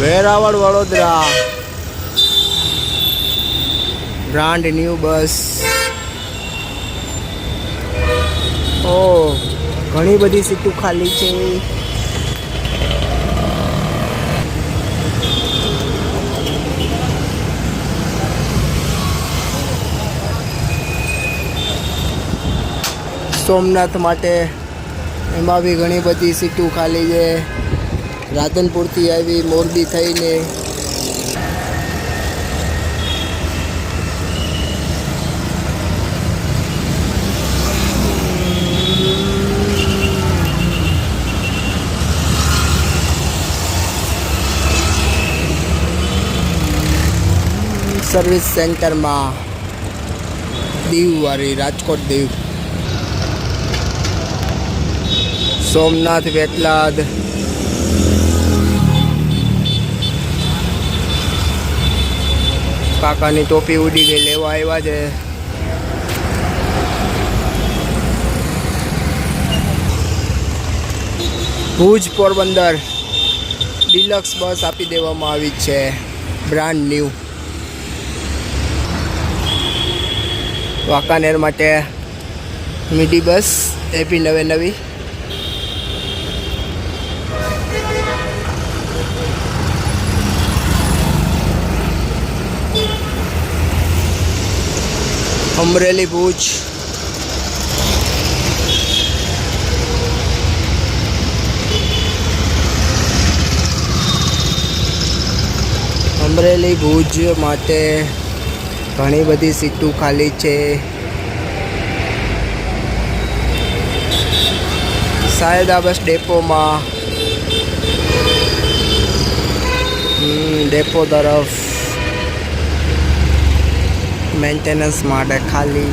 Veraval Vadodara. Brand new bus ઓ, ઘણી બધી સીટો ખાલી છે. સોમનાથ માટે એમાં બી ઘણી બધી સીટો ખાલી છે. રાધનપુરથી આવી મોરબી થઈને સર્વિસ સેન્ટરમાં દીવ વાળી રાજકોટ દીવ સોમનાથ વેટલાદ કાકાની ટોપી ઉડી ગઈ, લેવા આવ્યા છે. ભુજ પોરબંદર ડિલક્સ બસ આપી દેવામાં આવી છે. Brand new. વાંકાનેર માટે મીડી બસ, એપી નવે નવી. અમરેલી ભુજ. અમરેલી ભુજ માટે ઘણી બધી સીટો ખાલી છે. સાયદા બસ ડેપોમાં. ડેપો તરફ. મેન્ટેનન્સ માટે ખાલી.